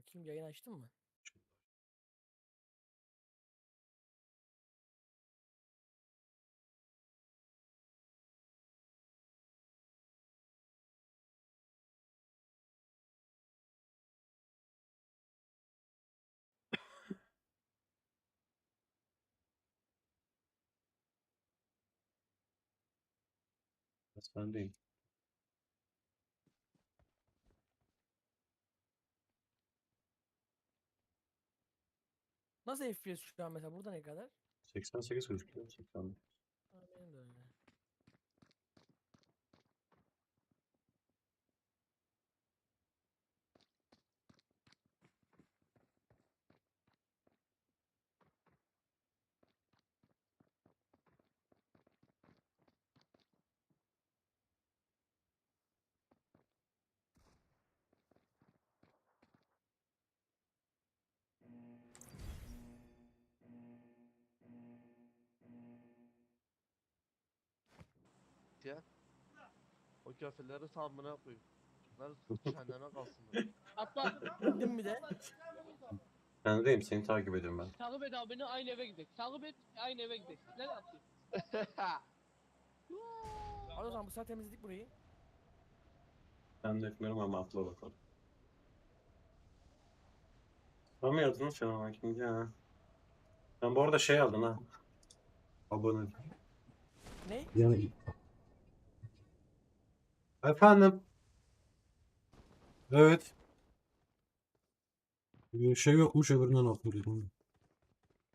Bakayım yayın açtın mı? Ben Nasıl FPS şu an mesela burada ne kadar? 88 gözüküyor. 80. ya. O kafirleri tamamına koyayım. Bunlar kendine kalsınlar. Hatta Bildin mi de? Ben deyim seni takip ediyorum ben. takip et abi beni aynı eve gidelim. Takip et aynı eve gidelim. Ne yapayım? Hadi o zaman bu saat temizledik burayı. Ben de etmiyorum ama atla bakalım. Ama yazdın sen ama kim ya? Ben bu arada şey aldım ha. Abone. Ne? Yani... Efendim? Evet. Bir şey yokmuş öbüründen okudum.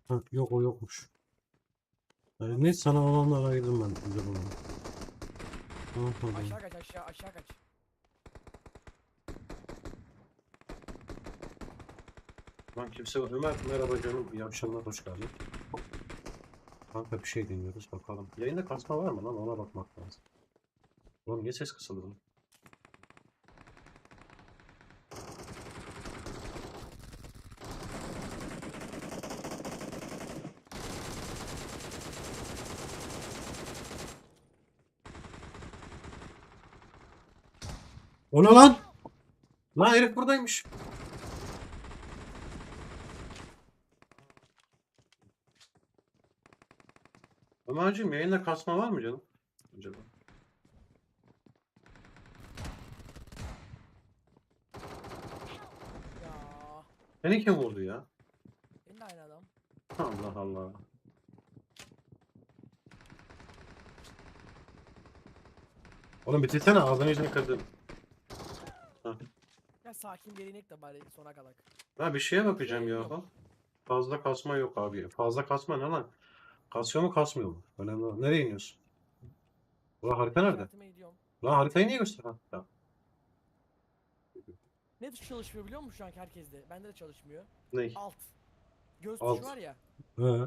Ha, yok o yokmuş. Yani ne sana olanları ayırdım ben. Tamam tamam. Aşağı kaç aşağı aşağı kaç. Lan kimse yok. Ömer merhaba canım. İyi akşamlar. Hoş geldin. Kanka bir şey dinliyoruz bakalım. Yayında kasma var mı lan? Ona bakmak lazım. Oğlum niye ses kısıldı bunun? O ne lan? Lan herif buradaymış. Ömerciğim yayında kasma var mı canım? Acaba? Ya. Beni kim vurdu ya? Benim de aynı adam. Allah Allah. Oğlum bitirsene ağzını yüzünü kırdın. Ya sakin bir inek de bari sona kalak. Ha bir şeye bakacağım ya. yok. Fazla kasma yok abi. Fazla kasma ne lan? Kasıyor mu kasmıyor mu? Önemli olan. Nereye iniyorsun? Ulan harita nerede? İşaretime gidiyorum. Lan haritayı niye göster? Ha, tamam. Ne tuş çalışmıyor biliyor musun şu anki herkeste? Bende de çalışmıyor. Ne? Alt. Göz Alt. tuşu var ya. He.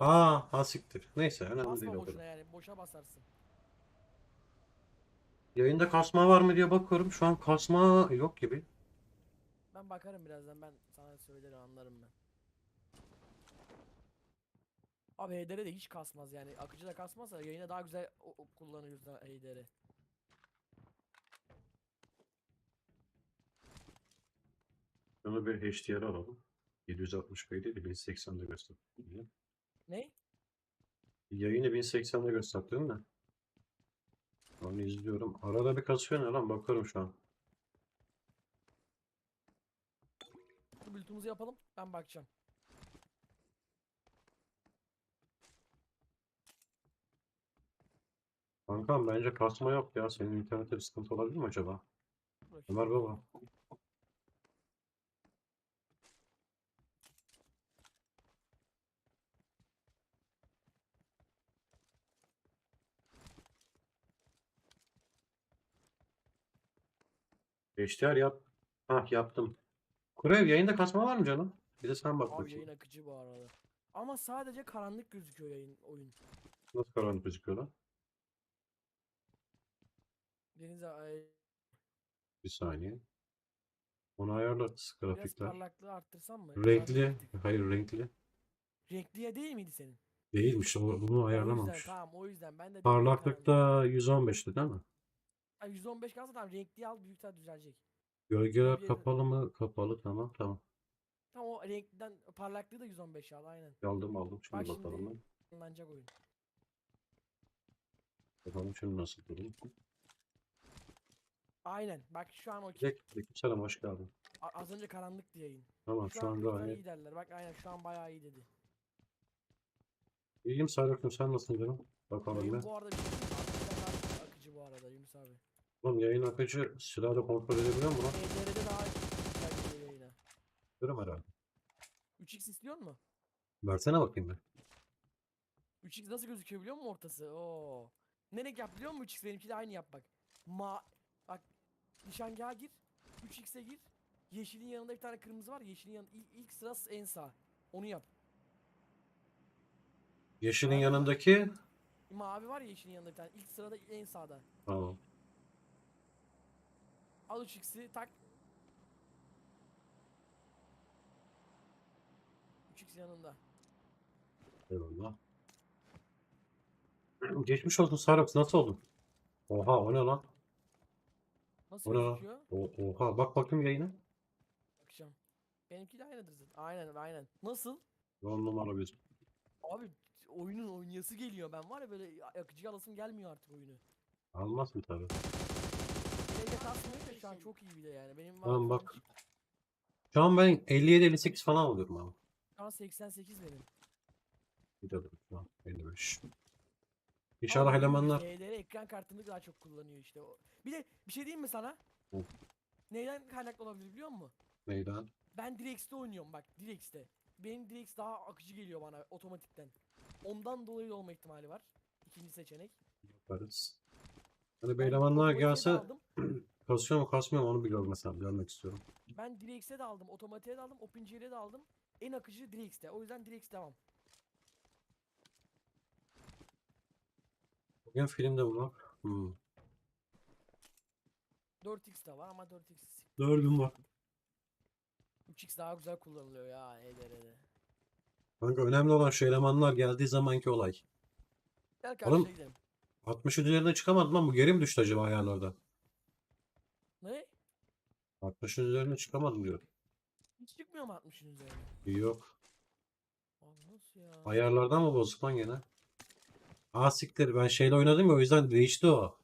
Aa, ha siktir. Neyse önemli değil Basma o boşuna kadar. yani. Boşa basarsın. Yayında kasma var mı diye bakıyorum. Şu an kasma yok gibi. Ben bakarım birazdan ben sana söylerim anlarım ben. Abi HDR de hiç kasmaz yani. Akıcı da kasmazsa yayına daha güzel o- o- kullanırız da HDR. Şunu bir HDR alalım. 760p değil de 1080'de göster. Ne? Yayını 1080'de gösterdim de. Onu izliyorum. Arada bir kasıyor ne lan? Bakıyorum şu an. Şu bulutumuzu yapalım. Ben bakacağım. Kankam bence kasma yok ya. Senin internette bir sıkıntı olabilir mi acaba? Ömer baba. HDR yap. Hah yaptım. Kurev yayında kasma var mı canım? Bir de sen bak Abi bakayım. yayın akıcı bu arada. Ama sadece karanlık gözüküyor yayın oyun. Nasıl karanlık gözüküyor lan? Deniz ay- Bir saniye. Onu ayarlarız biraz grafikler. parlaklığı arttırsam mı? Renkli. Hayır renkli. Renkliye değil miydi senin? Değilmiş o, bunu O yüzden ayarlamamış. tamam o yüzden ben de dedim Parlaklıkta 115'ti değil mi? Ay, 115 kalsa tamam renkliye al büyük ihtimal düzelecek. Gölgeler kapalı mı? Kapalı tamam tamam. Tam o renkliden parlaklığı da 115 al aynen. Aldım aldım. Şimdi Bak şimdi. bakalım. ben. Kullanacak oyun. Bakalım şimdi nasıl durum. Aynen. Bak şu an okey. Direkt aleykümselam hoş geldin. A- Az önce karanlıktı yayın. Tamam Şu, an güzel gayet iyi derler. Bak aynen şu an bayağı iyi dedi. iyiyim Serhat'ım sen nasılsın canım? Bakalım Yayın bir. bu arada bir şey diyeyim mi? Akıcıdan daha akıcı bu arada Yunus abi. Oğlum yayın akıcı silahla kontrol edebiliyor mu lan? EDR'de daha yayına. Görüm herhalde. 3x istiyor mu? Versene bakayım bir. 3x nasıl gözüküyor biliyor musun ortası? Oo. Ne renk yap biliyor musun 3x? Benimki de aynı yap bak. Ma bak nişangaha gir. 3x'e gir. Yeşilin yanında bir tane kırmızı var. Yeşilin yanında ilk, ilk sırası en sağ. Onu yap. Yeşilin yanındaki Mavi var ya yeşilin yanında bir tane. İlk sırada en sağda. Tamam. Al 3x'i tak. 3x yanında. Eyvallah. Geçmiş olsun Sarıks nasıl oldun? Oha o ne lan? Nasıl O ne lan? gözüküyor? O, oha bak bakayım yayına. Bakacağım. Benimki de aynıdır zaten. Aynen aynen. Nasıl? 10 numara bir. Abi oyunun oynayası geliyor. Ben var ya böyle akıcı alasım gelmiyor artık oyunu. Almaz mı tabi? Evde kasmıyor da şu an çok iyi bir de yani. Benim var Tamam, bak. Şu an ben 57-58 falan alıyorum abi. Şu an 88 benim. Bir de dur şu an 55. Ama İnşallah gibi elemanlar HDR ekran kartını daha çok kullanıyor işte. O. Bir de bir şey diyeyim mi sana? Hı. Neyden kaynaklı olabilir biliyor musun? meydan. Ben DirectX'te oynuyorum bak DirectX'te. Benim DirectX daha akıcı geliyor bana otomatikten. Ondan dolayı olma ihtimali var. İkinci seçenek. Yaparız. Hani Ben de gelse kasıyor mu kasmıyor mu onu bir görmesem görmek istiyorum. Ben DirectX'e de aldım, otomatiğe de aldım, OpenGL'e de aldım. En akıcı DirectX'te. O yüzden DirectX devam. Bugün filmde bulmak. Hmm. 4x de var ama 4x Dördüm var. 3x daha güzel kullanılıyor ya HDR'de. Kanka önemli olan şu elemanlar geldiği zamanki olay. Gel Oğlum- karşıya gidelim. 60'ın üzerine çıkamadım lan bu geri mi düştü acaba ayarlarda? Ne? 60'ın üzerine çıkamadım diyor. Hiç çıkmıyor mu 60'ın üzerine? Yok. Abi nasıl ya? Ayarlardan mı bozuk lan gene? Aa siktir ben şeyle oynadım ya o yüzden değişti o.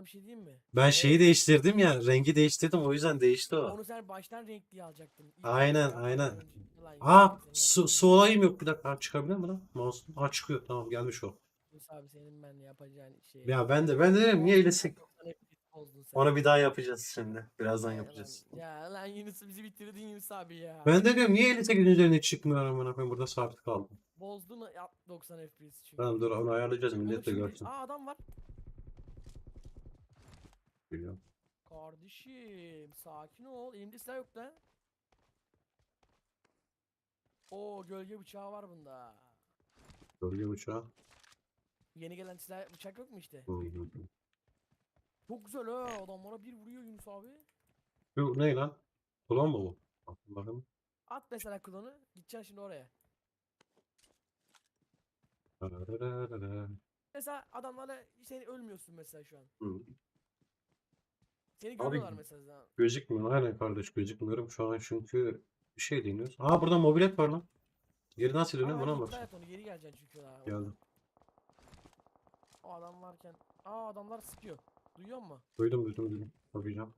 Sana bir şey diyeyim mi? Ben şeyi Evet. değiştirdim ya rengi değiştirdim o yüzden değişti o. Onu sen baştan renkli alacaktın. İlk Aynen, aynen. önce. Ulan Aa su, su olayım yok bir dakika Ha, çıkabilir mi lan? Mouse. Ha çıkıyor tamam gelmiş o. Yunus abi senin ben yapacağın şey. Ya ben de ben de dedim niye iyilesek? 90 FPS bozdun sen. Onu bir daha yapacağız şimdi. Birazdan Ya yapacağız. Ya lan Yunus bizi bitirdin Yunus abi ya. Ben de diyorum niye 58'in üzerine çıkmıyor amına koyayım burada sabit kaldım. Bozdun ya 90 FPS çünkü. Tamam dur onu ayarlayacağız Onu millet de şimdi- görsün. Aa adam var. Biliyorum. Kardeşim sakin ol. Elimde silah yok lan. Oo gölge bıçağı var bunda. Gölge uçağı. Yeni gelen silah bıçak yok mu işte? Hı, hı, hı. Çok güzel ha adamlara bir vuruyor Yunus abi. Bu ne lan? Klon mu bu? Bakın bakın. At mesela klonu. Gideceksin şimdi oraya. Mesela adamlarla sen ölmüyorsun mesela şu an. Hı. Seni Abi- görüyorlar mesela. Gözükmüyor. Aynen kardeş gözükmüyorum. Şu an çünkü bir şey deniyoruz. Aa burada mobilet var lan. Geri nasıl dönüyorum Ama buna bak. onu geri geleceksin çünkü daha. Geldim. O adam varken. Aa adamlar sıkıyor. Duyuyor musun? Duydum duydum duydum. Bakacağım.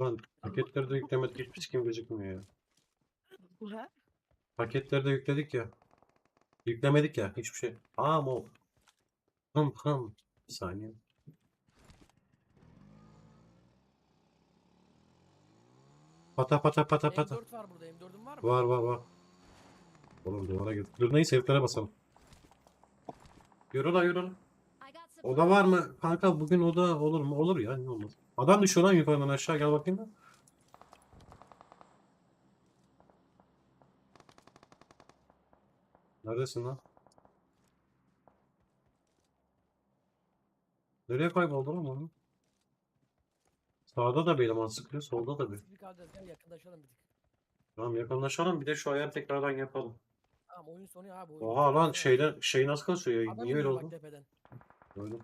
Lan paketleri de yüklemedik hiçbir sikim gözükmüyor ya. Paketleri de yükledik ya. Yüklemedik ya hiçbir şey. Aa mol. Hım hım. Bir saniye. Pata pata pata pata. M4 var burada. M4'ün var mı? Var var var. Oğlum duvara git. Dur neyse heriflere basalım. Yürü lan yürü got Oda var mı? Kanka bugün oda olur mu? Olur ya ne olmaz. Adam düşüyor lan yukarıdan aşağı gel bakayım da. Neredesin lan? Nereye kayboldu lan onu? Sağda da bir eleman sıkıyor, solda da bir. Bir kalacağız. Gel yakınlaşalım bir tık. Tamam yakınlaşalım bir de şu ayar tekrardan yapalım. Tamam oyun sonu ya bu oyun. Oha lan şeyden şey nasıl kasıyor ya? Adam Niye öyle bak oldu? tepeden. Öyle.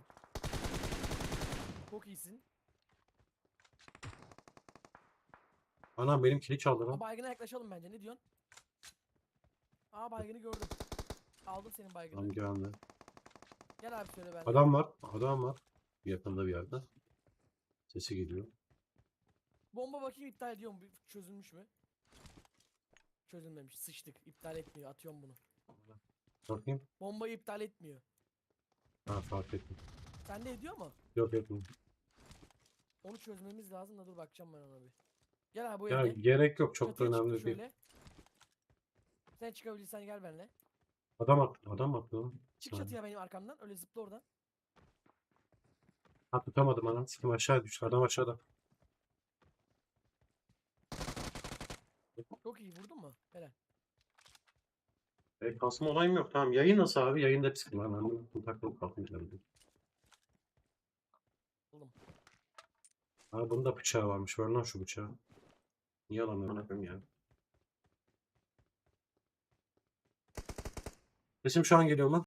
Çok iyisin. Anam benim kili çaldı Aa, lan. baygına yaklaşalım bence. Ne diyorsun? Aa baygını gördüm. Aldım senin baygını. Tamam geldi. Gel abi söyle ben. Adam var. Adam var. Yakında bir yerde. Sesi geliyor. Bomba bakayım iptal ediyorum. Çözülmüş mü? Çözülmemiş. Sıçtık. İptal etmiyor. Atıyorum bunu. Bakayım. Bombayı iptal etmiyor. Ha fark ettim. Sende ediyor mu? Yok etmiyor. Onu çözmemiz lazım da dur bakacağım ben ona bir. Gel abi bu Ya evde. gerek yok. Çok da Çatıya çıktı önemli değil. şöyle. Sen çıkabilirsen gel benimle. Adam attı. Adam attı lan. Çık Ha. çatıya benim arkamdan. Öyle zıpla oradan. Ha tutamadım anam. Sikim aşağı düştü. Adam aşağıda. Çok iyi vurdun mu? Helal. E, kasma olayım yok. Tamam. Yayın nasıl abi? Yayında psikim var. Ben bunu takılıp kalkmayacağım. Buldum. Ha bunda bıçağı varmış. Ver lan şu bıçağı. Niye alamıyorum bakayım ya. Sesim şu an geliyor mu?